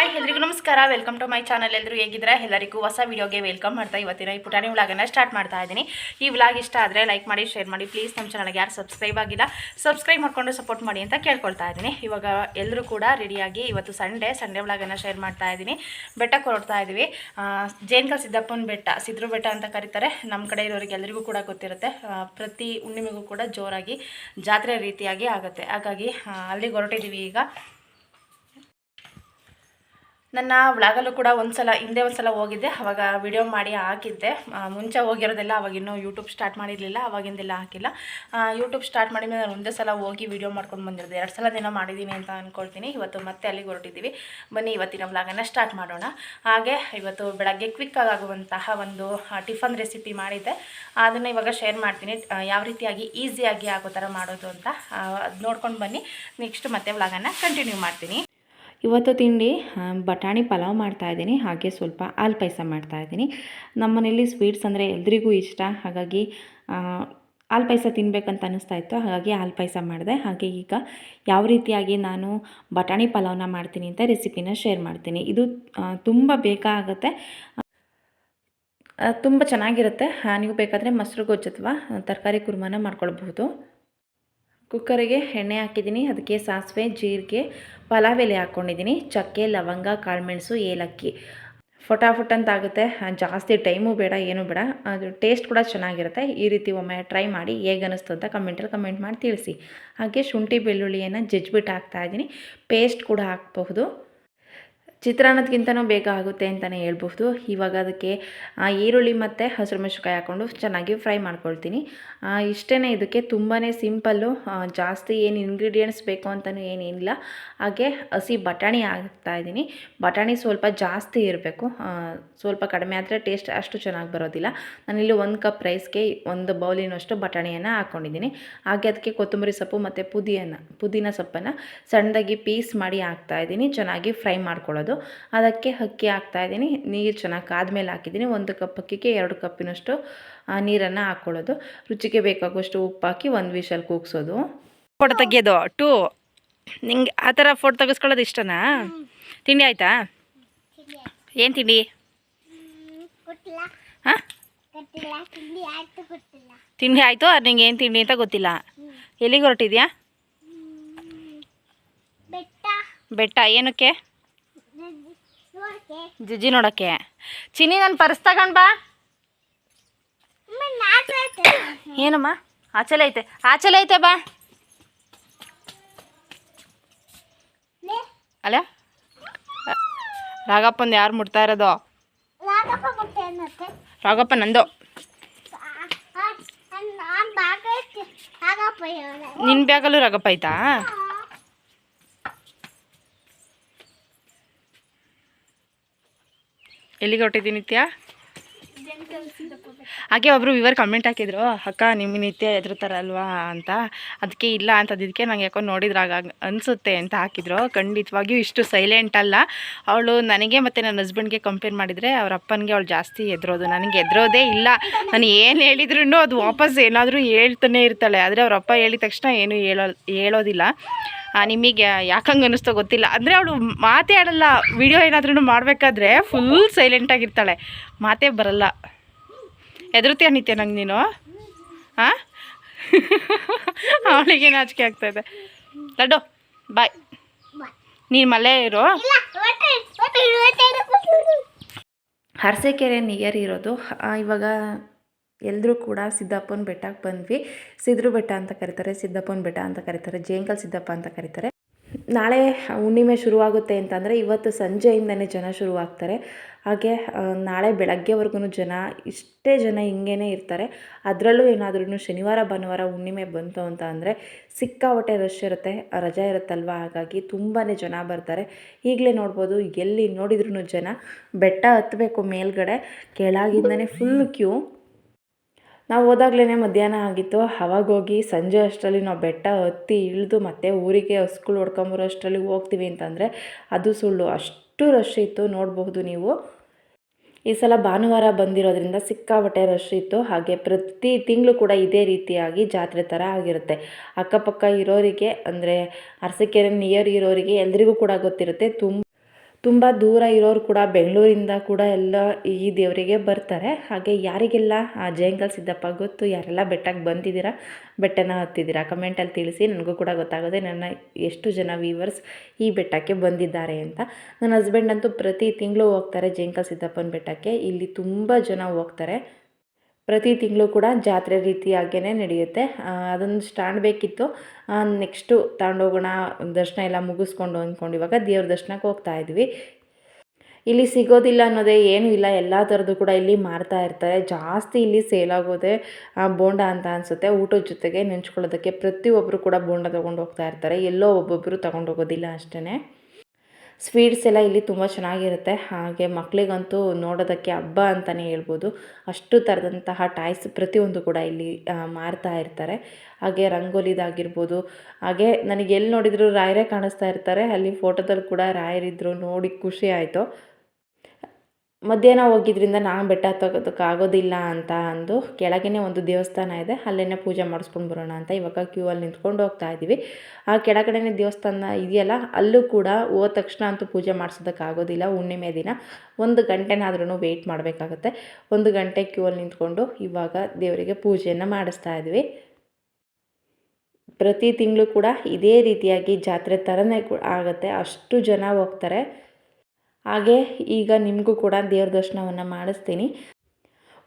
Hi, ಎಲ್ರಿಗೂ ನಮಸ್ಕಾರ. Welcome to my channel ಎಲ್ಲರೂ ಹೇಗಿದ್ರೆ ಎಲ್ಲರಿಗೂ ಹೊಸ ವಿಡಿಯೋಗೆ ವೆಲ್ಕಮ್ ಮಾಡ್ತಾ ಇವತ್ತಿನ ಈ ಪುಟಾಣಿ ವ್ಲಾಗನ್ನು ಸ್ಟಾರ್ಟ್ ಮಾಡ್ತಾ ಇದ್ದೀನಿ. ಈ ವ್ಲಾಗ್ ಇಷ್ಟ ಆದರೆ ಲೈಕ್ ಮಾಡಿ ಶೇರ್ ಮಾಡಿ. ಪ್ಲೀಸ್ ನಮ್ಮ ಚಾನಲ್ಗೆ ಯಾರು ಸಬ್ಸ್ಕ್ರೈಬ್ ಆಗಿಲ್ಲ ಸಬ್ಸ್ಕ್ರೈಬ್ ಮಾಡಿಕೊಂಡು ಸಪೋರ್ಟ್ ಮಾಡಿ ಅಂತ ಕೇಳ್ಕೊಳ್ತಾ ಇದ್ದೀನಿ. ಇವಾಗ ಎಲ್ಲರೂ ಕೂಡ ರೆಡಿಯಾಗಿ ಇವತ್ತು ಸಂಡೇ ಸಂಡೇ ವ್ಲಾಗನ್ನು ಶೇರ್ ಮಾಡ್ತಾ ಇದ್ದೀನಿ. ಬೆಟ್ಟಕ್ಕೆ ಹೊರಡ್ತಾ ಇದ್ದೀವಿ. ಜೇನ್ಕಲ್ ಸಿದ್ದಪ್ಪನ ಬೆಟ್ಟ, ಸಿದ್ರು ಬೆಟ್ಟ ಅಂತ ಕರೀತಾರೆ. ನಮ್ಮ ಕಡೆ ಇರೋರಿಗೆ ಎಲ್ಲರಿಗೂ ಕೂಡ ಗೊತ್ತಿರುತ್ತೆ. ಪ್ರತಿ ಹುಣ್ಣಿಮೆಗೂ ಕೂಡ ಜೋರಾಗಿ ಜಾತ್ರೆ ರೀತಿಯಾಗಿ ಆಗುತ್ತೆ. ಹಾಗಾಗಿ ಅಲ್ಲಿಗೆ ಹೊರಟಿದ್ದೀವಿ ಈಗ. ನನ್ನ ವ್ಲಾಗಲ್ಲೂ ಕೂಡ ಒಂದು ಸಲ ಹಿಂದೆ ಒಂದು ಸಲ ಹೋಗಿದ್ದೆ, ಅವಾಗ ವಿಡಿಯೋ ಮಾಡಿ ಹಾಕಿದ್ದೆ. ಮುಂಚೆ ಹೋಗಿರೋದೆಲ್ಲ ಅವಾಗಿನ್ನೂ ಯೂಟ್ಯೂಬ್ ಸ್ಟಾರ್ಟ್ ಮಾಡಿರಲಿಲ್ಲ, ಅವಾಗಿಂದೆಲ್ಲ ಹಾಕಿಲ್ಲ. ಯೂಟ್ಯೂಬ್ ಸ್ಟಾರ್ಟ್ ಮಾಡಿದ ಮೇಲೆ ನಾನು ಒಂದೇ ಸಲ ಹೋಗಿ ವಿಡಿಯೋ ಮಾಡ್ಕೊಂಡು ಬಂದಿರೋದು. ಎರಡು ಸಲ ದಿನ ಮಾಡಿದ್ದೀನಿ ಅಂತ ಅಂದ್ಕೊಳ್ತೀನಿ ಇವತ್ತು ಮತ್ತೆ ಅಲ್ಲಿಗೆ ಹೊರಟಿದ್ದೀವಿ ಬನ್ನಿ ಇವತ್ತಿನ ವ್ಲಾಗನ್ನು ಸ್ಟಾರ್ಟ್ ಮಾಡೋಣ. ಹಾಗೆ ಇವತ್ತು ಬೆಳಗ್ಗೆ ಕ್ವಿಕ್ ಆಗುವಂತಹ ಒಂದು ಟಿಫನ್ ರೆಸಿಪಿ ಮಾಡಿದ್ದೆ. ಅದನ್ನು ಇವಾಗ ಶೇರ್ ಮಾಡ್ತೀನಿ. ಯಾವ ರೀತಿಯಾಗಿ ಈಸಿಯಾಗಿ ಆಗೋ ಥರ ಮಾಡೋದು ಅಂತ ಅದು ನೋಡ್ಕೊಂಡು ಬನ್ನಿ. ನೆಕ್ಸ್ಟ್ ಮತ್ತೆ ವ್ಲಾಗನ್ನು ಕಂಟಿನ್ಯೂ ಮಾಡ್ತೀನಿ. ಇವತ್ತು ತಿಂಡಿ ಬಟಾಣಿ ಪಲಾವ್ ಮಾಡ್ತಾಯಿದ್ದೀನಿ ಹಾಗೆ ಸ್ವಲ್ಪ ಹಾಲು ಪಾಯಸ ಮಾಡ್ತಾಯಿದ್ದೀನಿ ನಮ್ಮ ಮನೇಲಿ ಸ್ವೀಟ್ಸ್ ಅಂದರೆ ಎಲ್ರಿಗೂ ಇಷ್ಟ. ಹಾಗಾಗಿ ಹಾಲು ಪಾಯಸ ತಿನ್ನಬೇಕಂತ ಅನ್ನಿಸ್ತಾ ಇತ್ತು. ಹಾಗಾಗಿ ಹಾಲು ಪಾಯಸ ಮಾಡಿದೆ. ಹಾಗೆ ಈಗ ಯಾವ ರೀತಿಯಾಗಿ ನಾನು ಬಟಾಣಿ ಪಲಾವ್ನ ಮಾಡ್ತೀನಿ ಅಂತ ರೆಸಿಪಿನ ಶೇರ್ ಮಾಡ್ತೀನಿ. ಇದು ತುಂಬ ತುಂಬ ಬೇಕಾಗುತ್ತೆ. ತುಂಬ ಚೆನ್ನಾಗಿರುತ್ತೆ. ನೀವು ಬೇಕಾದರೆ ಮೊಸರು ಗೊಜ್ಜು ಅಥವಾ ತರಕಾರಿ ಕುರ್ಮಾನ ಮಾಡ್ಕೊಳ್ಬಹುದು. ಕುಕ್ಕರಿಗೆ ಎಣ್ಣೆ ಹಾಕಿದ್ದೀನಿ ಅದಕ್ಕೆ ಸಾಸಿವೆ ಜೀರಿಗೆ ಪಲಾವ್ ಎಲೆ ಹಾಕ್ಕೊಂಡಿದ್ದೀನಿ ಚಕ್ಕೆ ಲವಂಗ ಕಾಳುಮೆಣಸು ಏಲಕ್ಕಿ. ಫಟಾಫಟ್ ಅಂತ ಆಗುತ್ತೆ. ಆ, ಜಾಸ್ತಿ ಟೈಮು ಬೇಡ ಏನೂ ಬೇಡ. ಅದು ಟೇಸ್ಟ್ ಕೂಡ ಚೆನ್ನಾಗಿರುತ್ತೆ. ಈ ರೀತಿ ಒಮ್ಮೆ ಟ್ರೈ ಮಾಡಿ ಹೇಗೆ ಅನ್ನಿಸ್ತು ಅಂತ ಕಮೆಂಟಲ್ಲಿ ಕಮೆಂಟ್ ಮಾಡಿ ತಿಳಿಸಿ. ಹಾಗೆ ಶುಂಠಿ ಬೆಳ್ಳುಳ್ಳಿಯನ್ನು ಜಜ್ಬಿಟ್ಟು ಹಾಕ್ತಾಯಿದ್ದೀನಿ ಪೇಸ್ಟ್ ಕೂಡ ಹಾಕಬಹುದು. ಚಿತ್ರಾನ್ನದಕ್ಕಿಂತನೂ ಬೇಗ ಆಗುತ್ತೆ ಅಂತಲೇ ಹೇಳ್ಬೋದು ಇವಾಗ ಅದಕ್ಕೆ ಈರುಳ್ಳಿ ಮತ್ತು ಹಸಿರು ಮೆಣಸಿನ್ಕಾಯಿ ಹಾಕ್ಕೊಂಡು ಚೆನ್ನಾಗಿ ಫ್ರೈ ಮಾಡ್ಕೊಳ್ತೀನಿ. ಇಷ್ಟೇ ಇದಕ್ಕೆ ತುಂಬಾ ಸಿಂಪಲ್ಲು ಜಾಸ್ತಿ ಏನು ಇಂಗ್ರೀಡಿಯೆಂಟ್ಸ್ ಬೇಕು ಅಂತಲೂ ಏನಿಲ್ಲ. ಹಾಗೆ ಹಸಿ ಬಟಾಣಿ ಹಾಕ್ತಾ ಇದ್ದೀನಿ. ಬಟಾಣಿ ಸ್ವಲ್ಪ ಜಾಸ್ತಿ ಇರಬೇಕು. ಸ್ವಲ್ಪ ಕಡಿಮೆ ಆದರೆ ಟೇಸ್ಟ್ ಅಷ್ಟು ಚೆನ್ನಾಗಿ ಬರೋದಿಲ್ಲ. ನಾನಿಲ್ಲಿ ಒಂದು ಕಪ್ ರೈಸ್ಗೆ ಒಂದು ಬೌಲಿನಷ್ಟು ಬಟಾಣಿಯನ್ನು ಹಾಕ್ಕೊಂಡಿದ್ದೀನಿ ಹಾಗೆ ಅದಕ್ಕೆ ಕೊತ್ತಂಬರಿ ಸೊಪ್ಪು ಮತ್ತು ಪುದೀನ ಪುದೀನ ಸೊಪ್ಪನ್ನು ಸಣ್ಣದಾಗಿ ಪೀಸ್ ಮಾಡಿ ಹಾಕ್ತಾ ಇದ್ದೀನಿ. ಚೆನ್ನಾಗಿ ಫ್ರೈ ಮಾಡ್ಕೊಳ್ಳೋದು. ಅದಕ್ಕೆ ಅಕ್ಕಿ ಹಾಕ್ತಾ ಇದ್ದೀನಿ. ನೀರು ಚೆನ್ನಾಗಿ ಕಾದ್ಮೇಲೆ ಹಾಕಿದ್ದೀನಿ. ಒಂದು ಕಪ್ ಅಕ್ಕಿಗೆ ಎರಡು ಕಪ್ಪಿನಷ್ಟು ನೀರನ್ನು ಹಾಕ್ಕೊಳ್ಳೋದು ರುಚಿಗೆ ಬೇಕಾಗುವಷ್ಟು ಉಪ್ಪು ಹಾಕಿ ಒಂದು ವಿಷಲ್ ಕೂಗ್ಸೋದು. ಫೋಟೋ ತೆಗಿಯೋದು. ಟೂ. ನಿಂಗೆ ಆ ಥರ ಫೋಟೋ ತೆಗೆಸ್ಕೊಳ್ಳೋದು ಇಷ್ಟನಾ? ತಿಂಡಿ ಆಯಿತಾ? ಏನು ತಿಂಡಿ? ಹಾಂ? ತಿಂಡಿ ಆಯ್ತು. ಗೊತ್ತಿಲ್ಲ ತಿಂಡಿ ಆಯಿತು ಅದು ನಿಂಗೆ ಏನು ತಿಂಡಿ ಅಂತ ಗೊತ್ತಿಲ್ಲ. ಎಲ್ಲಿಗೆ ಹೊರಟಿದ್ಯಾ? ಬೆಟ್ಟ. ಬೆಟ್ಟ. ಏನಕ್ಕೆ? ಜಿಜ್ಜಿ ನೋಡೋಕ್ಕೆ ಚಿನಿ ನನ್ನ ಪರ್ಸ್ ತಗೊಂಡ್ ಬಾ. ಏನಮ್ಮ? ಆಚೆಲೆ ಐತೆ. ಆಚೆಲೆ ಐತೆ ಬಾ. ಅಲ್ಲ ರಾಗಪ್ಪಂದು ಯಾರು ಮುಟ್ತಾ ಇರೋದು? ರಾಗಪ್ಪ ನಂದು. ನಿನ್ನ ಬ್ಯಾಗಲ್ಲೂ ರಾಗಪ್ಪ ಐತಾ? ಎಲ್ಲಿಗೆ ಹೊಟ್ಟಿದ್ದೀನಿ ನಿತ್ಯ? ಹಾಗೆ ಒಬ್ಬರು ವಿವರ್ ಕಮೆಂಟ್ ಹಾಕಿದ್ರು ಅಕ್ಕ ನಿಮ್ಮ ನಿತ್ಯ ಎದುರುತ್ತಾರಲ್ವಾ ಅಂತ? ಅದಕ್ಕೆ ಇಲ್ಲ ಅಂತದಿದ್ದಕ್ಕೆ ನಂಗೆ ಯಾಕೋ ನೋಡಿದ್ರಾಗ ಅನಿಸುತ್ತೆ ಅಂತ ಹಾಕಿದ್ರು. ಖಂಡಿತವಾಗಿಯೂ ಇಷ್ಟು ಸೈಲೆಂಟ್ ಅಲ್ಲ. ಅವಳು ನನಗೆ ಮತ್ತು ನನ್ನ ಹಸ್ಬೆಂಡ್ಗೆ ಕಂಪೇರ್ ಮಾಡಿದರೆ ಅವ್ರ ಅಪ್ಪನಿಗೆ ಅವಳು ಜಾಸ್ತಿ ಎದುರೋದು. ನನಗೆ ಎದುರೋದೇ ಇಲ್ಲ. ನಾನು ಏನು ಹೇಳಿದ್ರು ಅದು ವಾಪಸ್ ಏನಾದರೂ ಹೇಳ್ತಾನೆ ಇರ್ತಾಳೆ. ಆದರೆ ಅವ್ರ ಅಪ್ಪ ಹೇಳಿದ ತಕ್ಷಣ ಏನು ಹೇಳೋ ಹೇಳೋದಿಲ್ಲ. ನಿಮಗೆ ಯಾಕಂಗೆ ಅನ್ನಿಸ್ತೋ ಗೊತ್ತಿಲ್ಲ. ಅಂದರೆ ಅವಳು ಮಾತೇ ಆಡಲ್ಲ. ವಿಡಿಯೋ ಏನಾದ್ರೂ ಮಾಡಬೇಕಾದ್ರೆ ಫುಲ್ ಸೈಲೆಂಟಾಗಿರ್ತಾಳೆ ಮಾತೇ ಬರಲ್ಲ. ಹೆದರ್ತೀಯ ನಿತ್ಯ ನಂಗೆ ನೀನು? ಹಾಂ ಅವಳಿಗೆ ನಾಚಿಕೆ ಇದೆ. ಲಡ್ಡು ಬಾಯ್. ನೀನು ಮಲ್ಲೇ ಇರು. ಅರಸೀಕೆರೆ ನಿಯರ್ ಇರೋದು. ಇವಾಗ ಎಲ್ಲರೂ ಕೂಡ ಸಿದ್ದಪ್ಪನ ಬೆಟ್ಟಕ್ಕೆ ಬಂದ್ವಿ. ಸಿದ್ರು ಬೆಟ್ಟ ಅಂತ ಕರೀತಾರೆ, ಸಿದ್ದಪ್ಪನ ಬೆಟ್ಟ ಅಂತ ಕರೀತಾರೆ ಜೇಂಕಲ್ ಸಿದ್ದಪ್ಪ ಅಂತ ಕರೀತಾರೆ. ನಾಳೆ ಹುಣ್ಣಿಮೆ ಶುರುವಾಗುತ್ತೆ ಅಂತಂದರೆ ಇವತ್ತು ಸಂಜೆಯಿಂದನೇ ಜನ ಶುರುವಾಗ್ತಾರೆ. ಹಾಗೆ ನಾಳೆ ಬೆಳಗ್ಗೆವರೆಗೂ ಜನ, ಇಷ್ಟೇ ಜನ ಹಿಂಗೇ ಇರ್ತಾರೆ. ಅದರಲ್ಲೂ ಏನಾದ್ರೂ ಶನಿವಾರ, ಭಾನುವಾರ ಹುಣ್ಣಿಮೆ ಬಂತು ಅಂತ ಅಂದರೆ ಸಿಕ್ಕಾಪಟ್ಟೆ ರಶ್ ಇರುತ್ತೆ, ರಜೆ ಇರುತ್ತಲ್ವ? ಹಾಗಾಗಿ ತುಂಬಾ ಜನ ಬರ್ತಾರೆ. ಈಗಲೇ ನೋಡ್ಬೋದು, ಎಲ್ಲಿ ನೋಡಿದ್ರೂ ಜನ ಬೆಟ್ಟ ಹತ್ತಬೇಕು ಮೇಲ್ಗಡೆ, ಕೆಳಗಿಂದನೇ ಫುಲ್ ಕ್ಯೂ ನಾವು ಹೋದಾಗ್ಲೇ ಮಧ್ಯಾಹ್ನ ಆಗಿತ್ತು. ಅವಾಗ ಹೋಗಿ ಸಂಜೆ ಅಷ್ಟರಲ್ಲಿ ನಾವು ಬೆಟ್ಟ ಹತ್ತಿ ಇಳಿದು ಮತ್ತೆ ಊರಿಗೆ ಹಸ್ಗಳು ಹೊಡ್ಕೊಂಬರೋ ಅಷ್ಟರಲ್ಲಿ ಹೋಗ್ತೀವಿ ಅಂತಂದರೆ ಅದು ಸುಳ್ಳು. ಅಷ್ಟು ರಶ್ ಇತ್ತು, ನೋಡಬಹುದು ನೀವು. ಈ ಸಲ ಭಾನುವಾರ ಬಂದಿರೋದ್ರಿಂದ ಸಿಕ್ಕಾಪಟ್ಟೆ ರಶ್ ಇತ್ತು. ಹಾಗೆ ಪ್ರತಿ ತಿಂಗಳು ಕೂಡ ಇದೇ ರೀತಿಯಾಗಿ ಜಾತ್ರೆ ಥರ ಆಗಿರುತ್ತೆ. ಅಕ್ಕಪಕ್ಕ ಇರೋರಿಗೆ ಅಂದರೆ ಅರಸಿಕೆರೆ ನಿಯರ್ ಇರೋರಿಗೆ ಎಲ್ರಿಗೂ ಕೂಡ ಗೊತ್ತಿರುತ್ತೆ. ತುಂಬ ತುಂಬ ದೂರ ಇರೋರು ಕೂಡ, ಬೆಂಗಳೂರಿಂದ ಕೂಡ ಎಲ್ಲ ಈ ದೇವರಿಗೆ ಬರ್ತಾರೆ. ಹಾಗೆ ಯಾರಿಗೆಲ್ಲ, ಆ ಜಯಂಗಲ್ ಸಿದ್ದಪ್ಪ ಗೊತ್ತು, ಯಾರೆಲ್ಲ ಬೆಟ್ಟಕ್ಕೆ ಬಂದಿದ್ದೀರಾ, ಬೆಟ್ಟನ ಹತ್ತಿದ್ದೀರಾ ಕಮೆಂಟಲ್ಲಿ ತಿಳಿಸಿ. ನನಗೂ ಕೂಡ ಗೊತ್ತಾಗುತ್ತೆ, ನನ್ನ ಎಷ್ಟು ಜನ ವೀವರ್ಸ್ ಈ ಬೆಟ್ಟಕ್ಕೆ ಬಂದಿದ್ದಾರೆ ಅಂತ. ನನ್ನ ಹಸ್ಬೆಂಡ್ ಅಂತೂ ಪ್ರತಿ ತಿಂಗಳು ಹೋಗ್ತಾರೆ ಜಯಂಕಲ್ ಸಿದ್ದಪ್ಪನ ಬೆಟ್ಟಕ್ಕೆ. ಇಲ್ಲಿ ತುಂಬ ಜನ ಹೋಗ್ತಾರೆ. ಪ್ರತಿ ತಿಂಗಳು ಕೂಡ ಜಾತ್ರೆ ರೀತಿಯಾಗೇ ನಡೆಯುತ್ತೆ. ಅದೊಂದು ಸ್ಟ್ಯಾಂಡ್ ಬೇಕಿತ್ತು. ನೆಕ್ಸ್ಟು ತಗೊಂಡೋಗೋಣ ದರ್ಶನ ಎಲ್ಲ ಮುಗಿಸ್ಕೊಂಡು ಅಂದ್ಕೊಂಡು ಇವಾಗ ದೇವ್ರ ದರ್ಶನಕ್ಕೆ ಹೋಗ್ತಾ ಇದ್ವಿ. ಇಲ್ಲಿ ಸಿಗೋದಿಲ್ಲ ಅನ್ನೋದೇ ಏನೂ ಇಲ್ಲ. ಎಲ್ಲ ಥರದ್ದು ಕೂಡ ಇಲ್ಲಿ ಮಾರ್ತಾ ಇರ್ತಾರೆ. ಜಾಸ್ತಿ ಇಲ್ಲಿ ಸೇಲ್ ಆಗೋದೇ ಬೋಂಡ ಅಂತ ಅನಿಸುತ್ತೆ. ಊಟದ ಜೊತೆಗೆ ನೆಂಚ್ಕೊಳ್ಳೋದಕ್ಕೆ ಪ್ರತಿಯೊಬ್ಬರು ಕೂಡ ಬೋಂಡ ತೊಗೊಂಡು ಹೋಗ್ತಾ ಇರ್ತಾರೆ. ಎಲ್ಲೋ ಒಬ್ಬೊಬ್ಬರು ತೊಗೊಂಡು ಹೋಗೋದಿಲ್ಲ ಅಷ್ಟೇ ಸ್ವೀಟ್ಸ್ ಎಲ್ಲ ಇಲ್ಲಿ ತುಂಬ ಚೆನ್ನಾಗಿರುತ್ತೆ. ಹಾಗೆ ಮಕ್ಕಳಿಗಂತೂ ನೋಡೋದಕ್ಕೆ ಹಬ್ಬ ಅಂತಲೇ ಹೇಳ್ಬೋದು. ಅಷ್ಟು ಥರದಂತಹ ಟಾಯ್ಸ್ ಪ್ರತಿಯೊಂದು ಕೂಡ ಇಲ್ಲಿ ಮಾರ್ತಾ ಇರ್ತಾರೆ. ಹಾಗೆ ರಂಗೋಲಿದಾಗಿರ್ಬೋದು. ಹಾಗೆ ನನಗೆ ಎಲ್ಲಿ ನೋಡಿದರೂ ರಾಯರೇ ಕಾಣಿಸ್ತಾ ಇರ್ತಾರೆ. ಅಲ್ಲಿ ಫೋಟೋದಲ್ಲಿ ಕೂಡ ರಾಯರಿದ್ರು ನೋಡಿ ಖುಷಿ ಆಯಿತು. ಮಧ್ಯಾಹ್ನ ಹೋಗಿದ್ರಿಂದ ನಾನು ಬೆಟ್ಟ ಹತ್ತೋಗೋದಕ್ಕಾಗೋದಿಲ್ಲ ಅಂತ ಅಂದು ಕೆಳಗೇ ಒಂದು ದೇವಸ್ಥಾನ ಇದೆ ಅಲ್ಲೇ ಪೂಜೆ ಮಾಡಿಸ್ಕೊಂಡು ಬರೋಣ ಅಂತ ಇವಾಗ ಕ್ಯೂ ಅಲ್ಲಿ ನಿಂತ್ಕೊಂಡು ಹೋಗ್ತಾ ಇದ್ದೀವಿ. ಆ ಕೆಳಗಡೆನೇ ದೇವಸ್ಥಾನ ಇದೆಯಲ್ಲ, ಅಲ್ಲೂ ಕೂಡ ಹೋದ ತಕ್ಷಣ ಅಂತೂ ಪೂಜೆ ಮಾಡಿಸೋದಕ್ಕಾಗೋದಿಲ್ಲ ಹುಣ್ಣಿಮೆ ದಿನ. ಒಂದು ಗಂಟೆನಾದ್ರೂ ವೆಯ್ಟ್ ಮಾಡಬೇಕಾಗತ್ತೆ. ಒಂದು ಗಂಟೆ ಕ್ಯೂ ಅಲ್ಲಿ ನಿಂತ್ಕೊಂಡು ಇವಾಗ ದೇವರಿಗೆ ಪೂಜೆಯನ್ನು ಮಾಡಿಸ್ತಾ ಇದ್ವಿ ಪ್ರತಿ ತಿಂಗಳು ಕೂಡ ಇದೇ ರೀತಿಯಾಗಿ ಜಾತ್ರೆ ಥರನೇ ಆಗುತ್ತೆ. ಅಷ್ಟು ಜನ ಹೋಗ್ತಾರೆ. ಹಾಗೆ ಈಗ ನಿಮಗೂ ಕೂಡ ದೇವ್ರ ದರ್ಶನವನ್ನು ಮಾಡಿಸ್ತೀನಿ.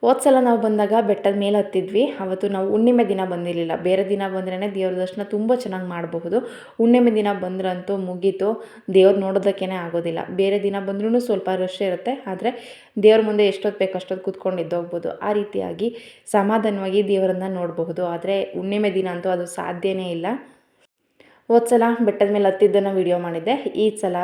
ಹೋದ ಸಲ ನಾವು ಬಂದಾಗ ಬೆಟ್ಟದ ಮೇಲೆ ಹತ್ತಿದ್ವಿ. ಅವತ್ತು ನಾವು ಹುಣ್ಣಿಮೆ ದಿನ ಬಂದಿರಲಿಲ್ಲ. ಬೇರೆ ದಿನ ಬಂದ್ರೇ ದೇವ್ರ ದರ್ಶನ ತುಂಬ ಚೆನ್ನಾಗಿ ಮಾಡಬಹುದು. ಹುಣ್ಣಿಮೆ ದಿನ ಬಂದ್ರಂತೂ ಮುಗೀತು. ದೇವ್ರು ನೋಡೋದಕ್ಕೇ ಆಗೋದಿಲ್ಲ. ಬೇರೆ ದಿನ ಬಂದ್ರೂ ಸ್ವಲ್ಪ ರಶ್ ಇರುತ್ತೆ. ಆದರೆ ದೇವ್ರ ಮುಂದೆ ಎಷ್ಟೊತ್ತು ಬೇಕು ಅಷ್ಟೊತ್ತು ಕೂತ್ಕೊಂಡು ಇದ್ದೋಗ್ಬೋದು ಆ ರೀತಿಯಾಗಿ ಸಮಾಧಾನವಾಗಿ ದೇವರನ್ನು ನೋಡಬಹುದು. ಆದರೆ ಹುಣ್ಣಿಮೆ ದಿನ ಅಂತೂ ಅದು ಸಾಧ್ಯವೇ ಇಲ್ಲ. ಹೋದ ಸಲ ಬೆಟ್ಟದ ಮೇಲೆ ಹತ್ತಿದ್ದನ್ನು ವೀಡಿಯೋ ಮಾಡಿದ್ದೆ. ಈ ಸಲ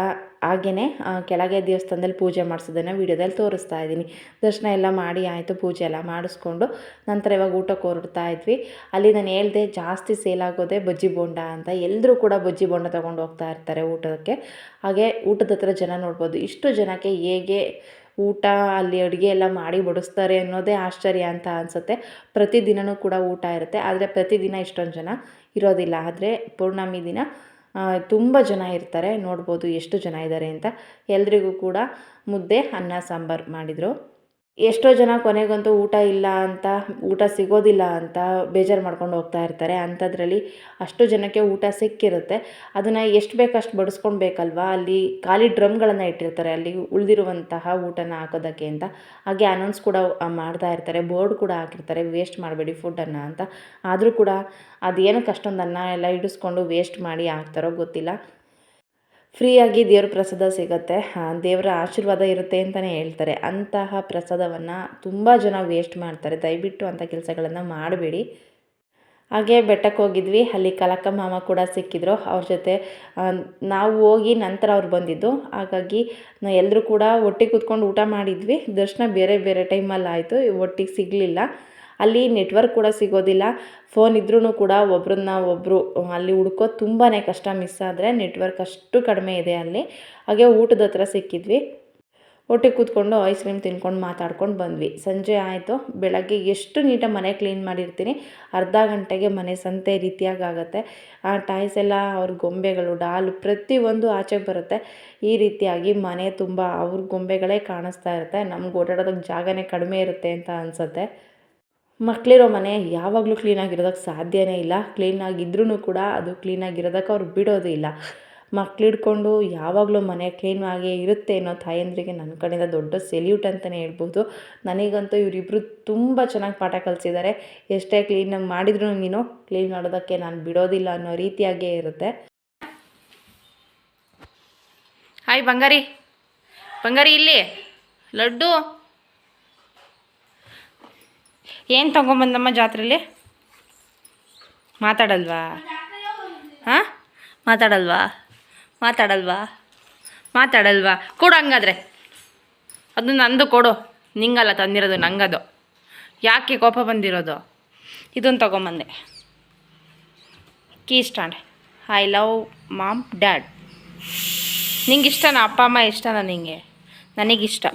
ಹಾಗೆಯೇ ಕೆಳಗೆ ದೇವಸ್ಥಾನದಲ್ಲಿ ಪೂಜೆ ಮಾಡಿಸೋದನ್ನು ವೀಡಿಯೋದಲ್ಲಿ ತೋರಿಸ್ತಾ ಇದ್ದೀನಿ. ದರ್ಶನ ಎಲ್ಲ ಮಾಡಿ ಆಯಿತು, ಪೂಜೆ ಎಲ್ಲ ಮಾಡಿಸ್ಕೊಂಡು ನಂತರ ಇವಾಗ ಊಟಕ್ಕೆ ಹೊರಡ್ತಾ ಇದ್ವಿ. ಅಲ್ಲಿ ನಾನು ಹೇಳಿದೆ, ಜಾಸ್ತಿ ಸೇಲ್ ಆಗೋದೆ ಬಜ್ಜಿ ಬೋಂಡ ಅಂತ. ಎಲ್ಲರೂ ಕೂಡ ಬಜ್ಜಿ ಬೋಂಡ ತೊಗೊಂಡು ಹೋಗ್ತಾ ಇರ್ತಾರೆ ಊಟಕ್ಕೆ. ಹಾಗೆ ಊಟದ ಹತ್ರ ಜನ ನೋಡ್ಬೋದು. ಇಷ್ಟು ಜನಕ್ಕೆ ಹೇಗೆ ಊಟ ಅಲ್ಲಿ ಅಡುಗೆ ಎಲ್ಲ ಮಾಡಿ ಬಡಿಸ್ತಾರೆ ಅನ್ನೋದೇ ಆಶ್ಚರ್ಯ ಅಂತ ಅನಿಸುತ್ತೆ. ಪ್ರತಿದಿನವೂ ಕೂಡ ಊಟ ಇರುತ್ತೆ. ಆದರೆ ಪ್ರತಿದಿನ ಇಷ್ಟೊಂದು ಜನ ಇರೋದಿಲ್ಲ. ಆದರೆ ಪೌರ್ಣಮಿ ದಿನ ತುಂಬ ಜನ ಇರ್ತಾರೆ. ನೋಡ್ಬೋದು ಎಷ್ಟು ಜನ ಇದ್ದಾರೆ ಅಂತ. ಎಲ್ರಿಗೂ ಕೂಡ ಮುದ್ದೆ, ಅನ್ನ, ಸಾಂಬಾರು ಮಾಡಿದರು. ಎಷ್ಟೋ ಜನ ಕೊನೆಗಂತೂ ಊಟ ಇಲ್ಲ ಅಂತ, ಊಟ ಸಿಗೋದಿಲ್ಲ ಅಂತ ಬೇಜಾರು ಮಾಡ್ಕೊಂಡು ಹೋಗ್ತಾ ಇರ್ತಾರೆ. ಅಂಥದ್ರಲ್ಲಿ ಅಷ್ಟು ಜನಕ್ಕೆ ಊಟ ಸಿಕ್ಕಿರುತ್ತೆ. ಅದನ್ನು ಎಷ್ಟು ಬೇಕಷ್ಟು ಬಡಿಸ್ಕೊಂಡು ಬೇಕಲ್ವಾ ಅಲ್ಲಿ ಖಾಲಿ ಡ್ರಮ್ಗಳನ್ನು ಇಟ್ಟಿರ್ತಾರೆ. ಅಲ್ಲಿ ಉಳಿದಿರುವಂತಹ ಊಟನ ಹಾಕೋದಕ್ಕೆ ಅಂತ. ಹಾಗೆ ಅನೌನ್ಸ್ ಕೂಡ ಮಾಡ್ತಾ ಇರ್ತಾರೆ. ಬೋರ್ಡ್ ಕೂಡ ಹಾಕಿರ್ತಾರೆ. ವೇಸ್ಟ್ ಮಾಡಬೇಡಿ ಫುಡ್ಡನ್ನು ಅಂತ. ಆದರೂ ಕೂಡ ಅದೇನಕ್ಕೆ ಅಷ್ಟೊಂದು ಅನ್ನ ಎಲ್ಲ ಇಡಿಸ್ಕೊಂಡು ವೇಸ್ಟ್ ಮಾಡಿ ಹಾಕ್ತಾರೋ ಗೊತ್ತಿಲ್ಲ. ಫ್ರೀಯಾಗಿ ದೇವ್ರ ಪ್ರಸಾದ ಸಿಗುತ್ತೆ. ದೇವರ ಆಶೀರ್ವಾದ ಇರುತ್ತೆ ಅಂತಲೇ ಹೇಳ್ತಾರೆ. ಅಂತಹ ಪ್ರಸಾದವನ್ನು ತುಂಬ ಜನ ವೇಸ್ಟ್ ಮಾಡ್ತಾರೆ. ದಯವಿಟ್ಟು ಅಂಥ ಕೆಲಸಗಳನ್ನು ಮಾಡಬೇಡಿ. ಹಾಗೆ ಬೆಟ್ಟಕ್ಕೆ ಹೋಗಿದ್ವಿ. ಅಲ್ಲಿ ಕಲಕ ಮಾಮ ಕೂಡ ಸಿಕ್ಕಿದ್ರು. ಅವ್ರ ಜೊತೆ ನಾವು ಹೋಗಿ ನಂತರ ಅವ್ರು ಬಂದಿದ್ದು. ಹಾಗಾಗಿ, ನಾ ಎಲ್ಲರೂ ಕೂಡ ಒಟ್ಟಿಗೆ ಕೂತ್ಕೊಂಡು ಊಟ ಮಾಡಿದ್ವಿ. ದರ್ಶನ ಬೇರೆ ಬೇರೆ ಟೈಮಲ್ಲಿ ಆಯಿತು. ಒಟ್ಟಿಗೆ ಸಿಗಲಿಲ್ಲ. ಅಲ್ಲಿ ನೆಟ್ವರ್ಕ್ ಕೂಡ ಸಿಗೋದಿಲ್ಲ. ಫೋನ್ ಇದ್ರೂ ಕೂಡ ಒಬ್ರನ್ನ ಒಬ್ಬರು ಅಲ್ಲಿ ಹುಡ್ಕೋದು ತುಂಬಾ ಕಷ್ಟ ಮಿಸ್ ಆದರೆ ನೆಟ್ವರ್ಕ್ ಅಷ್ಟು ಕಡಿಮೆ ಇದೆ ಅಲ್ಲಿ. ಹಾಗೆ ಊಟದ ಹತ್ರ ಸಿಕ್ಕಿದ್ವಿ. ಒಟ್ಟಿಗೆ ಕೂತ್ಕೊಂಡು ಐಸ್ ಕ್ರೀಮ್ ತಿನ್ಕೊಂಡು ಮಾತಾಡ್ಕೊಂಡು ಬಂದ್ವಿ. ಸಂಜೆ ಆಯಿತು. ಬೆಳಗ್ಗೆ ಎಷ್ಟು ನೀಟಾಗಿ ಮನೆ ಕ್ಲೀನ್ ಮಾಡಿರ್ತೀನಿ. ಅರ್ಧ ಗಂಟೆಗೆ ಮನೆ ಸಂತೆ ರೀತಿಯಾಗಿ ಆಗುತ್ತೆ. ಆ ಟಾಯ್ಸ್ ಎಲ್ಲ, ಅವ್ರ ಗೊಂಬೆಗಳು, ಡಾಲು ಪ್ರತಿಯೊಂದು ಆಚೆಗೆ ಬರುತ್ತೆ. ಈ ರೀತಿಯಾಗಿ ಮನೆ ತುಂಬ ಅವ್ರ ಗೊಂಬೆಗಳೇ ಕಾಣಿಸ್ತಾ ಇರುತ್ತೆ. ನಮ್ಗೆ ಓಡಾಡೋದಕ್ಕೆ ಜಾಗನೇ ಕಡಿಮೆ ಇರುತ್ತೆ ಅಂತ ಅನಿಸುತ್ತೆ. ಮಕ್ಕಳಿರೋ ಮನೆ ಯಾವಾಗಲೂ ಕ್ಲೀನಾಗಿರೋದಕ್ಕೆ ಸಾಧ್ಯವೇ ಇಲ್ಲ. ಕ್ಲೀನಾಗಿದ್ರೂ ಕೂಡ ಅದು ಕ್ಲೀನಾಗಿರೋದಕ್ಕೆ ಅವ್ರು ಬಿಡೋದು ಇಲ್ಲ. ಮಕ್ಳು ಹಿಡ್ಕೊಂಡು ಯಾವಾಗಲೂ ಮನೆ ಕ್ಲೀನಾಗಿ ಇರುತ್ತೆ ಅನ್ನೋ ತಾಯಂದ್ರಿಗೆ ನನ್ನ ಕಡೆಯಿಂದ ದೊಡ್ಡ ಸೆಲ್ಯೂಟ್ ಅಂತಲೇ ಹೇಳ್ಬೋದು. ನನಗಂತೂ ಇವರಿಬ್ಬರು ತುಂಬ ಚೆನ್ನಾಗಿ ಪಾಠ ಕಲಿಸಿದ್ದಾರೆ ಎಷ್ಟೇ ಕ್ಲೀನಾಗಿ ಮಾಡಿದ್ರು ನೀನು ಕ್ಲೀನ್ ಮಾಡೋದಕ್ಕೆ ನಾನು ಬಿಡೋದಿಲ್ಲ ಅನ್ನೋ ರೀತಿಯಾಗೇ ಇರುತ್ತೆ. ಹಾಯ್ ಬಂಗಾರಿ. ಬಂಗಾರಿ ಇಲ್ಲಿ. ಲಡ್ಡು. ಏನು ತೊಗೊಂಬಂದಮ್ಮ ಜಾತ್ರೆಯಲ್ಲಿ ಮಾತಾಡಲ್ವಾ? ಹಾಂ? ಮಾತಾಡಲ್ವಾ? ಮಾತಾಡಲ್ವಾ? ಮಾತಾಡಲ್ವಾ? ಕೊಡು ಹಂಗಾದ್ರೆ. ಅದು ನಂದು ಕೊಡು. ನಿಂಗಲ್ಲ ತಂದಿರೋದು, ನಂಗದು. ಯಾಕೆ ಕೋಪ ಬಂದಿರೋದು? ಇದನ್ನು ತೊಗೊಂಬಂದೆ. Key stand. I love mom, dad. ನಿಂಗೆ ಇಷ್ಟನಾ ಅಪ್ಪ, ಅಮ್ಮ ಇಷ್ಟನಾ ನಿಂಗೆ? ನನಗಿಷ್ಟ.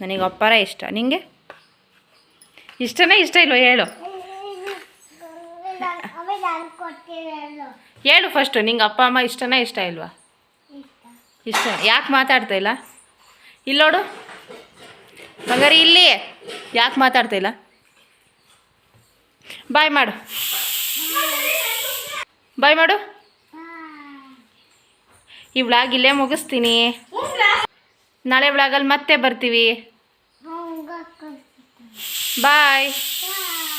ನನಗೆ ಅಪ್ಪರ ಇಷ್ಟ. ನಿಂಗೆ? ಇಷ್ಟನೇ ಇಷ್ಟ ಇಲ್ವ? ಹೇಳು. ಹೇಳು ಫಸ್ಟು ನಿಂಗೆ ಅಪ್ಪ, ಅಮ್ಮ ಇಷ್ಟನೇ ಇಷ್ಟ ಇಲ್ವಾ? ಇಷ್ಟ. ಯಾಕೆ ಮಾತಾಡ್ತಾ ಇಲ್ಲ? ಇಲ್ಲೋಡು ಬಂಗಾರಿ ಇಲ್ಲಿ. ಯಾಕೆ ಮಾತಾಡ್ತಾ ಇಲ್ಲ? ಬಾಯ್ ಮಾಡು. ಬಾಯ್ ಮಾಡು. ಈ ವ್ಲಾಗ್ ಇಲ್ಲೇ ಮುಗಿಸ್ತೀನಿ. ನಾಳೆ ವ್ಲಾಗಲ್ಲಿ ಮತ್ತೆ ಬರ್ತೀವಿ. ಹಂಗ ಬಾಯ್ ಬಾಯ್